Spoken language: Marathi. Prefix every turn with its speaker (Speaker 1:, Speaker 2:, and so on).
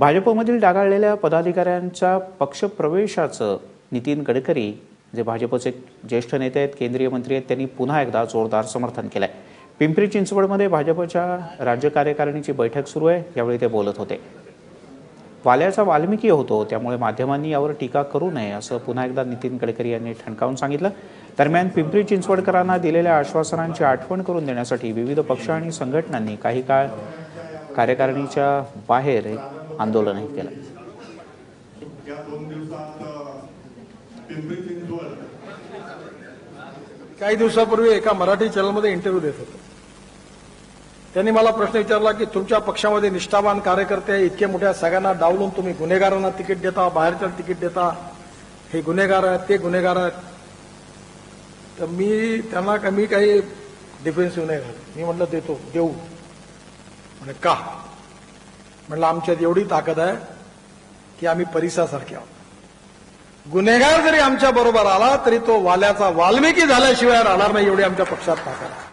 Speaker 1: भाजपमधील डागाळलेल्या पदाधिकाऱ्यांच्या पक्षप्रवेशाचं नितीन गडकरी जे भाजपचे ज्येष्ठ नेते आहेत केंद्रीय मंत्री आहेत त्यांनी पुन्हा एकदा जोरदार समर्थन केलं आहे पिंपरी चिंचवडमध्ये भाजपच्या राज्य कार्यकारिणीची बैठक सुरू आहे यावेळी ते बोलत होते. वाल्याचा वाल्मिकी होतो त्यामुळे माध्यमांनी यावर टीका करू नये असं पुन्हा एकदा नितीन गडकरी यांनी ठणकावून सांगितलं. दरम्यान पिंपरी चिंचवडकरांना दिलेल्या आश्वासनांची आठवण करून देण्यासाठी विविध पक्ष आणि संघटनांनी काही काळ कार्यकारिणीच्या बाहेर आंदोलनही केलं.
Speaker 2: काही दिवसापूर्वी एका मराठी चॅनलमध्ये इंटरव्ह्यू देत होतो. त्यांनी मला प्रश्न विचारला की तुमच्या पक्षामध्ये निष्ठावान कार्यकर्ते इतके मोठ्या सगळ्यांना डावलून तुम्ही गुन्हेगारांना तिकीट देता बाहेरच्या तिकीट देता हे गुन्हेगार आहेत ते गुन्हेगार आहेत. तर मी त्यांना का- मी काही डिफेन्सिव्ह नाही झालो मी म्हटलं देतो देऊ. म्हणजे का? म्हटलं आमच्यात एवढी ताकद आहे की आम्ही परिसासारखे आहोत. गुन्हेगार जरी आमच्या बरोबर आला तरी तो वाल्याचा वाल्मिकी झाल्याशिवाय राहणार नाही एवढी आमच्या पक्षात ताकद आहे.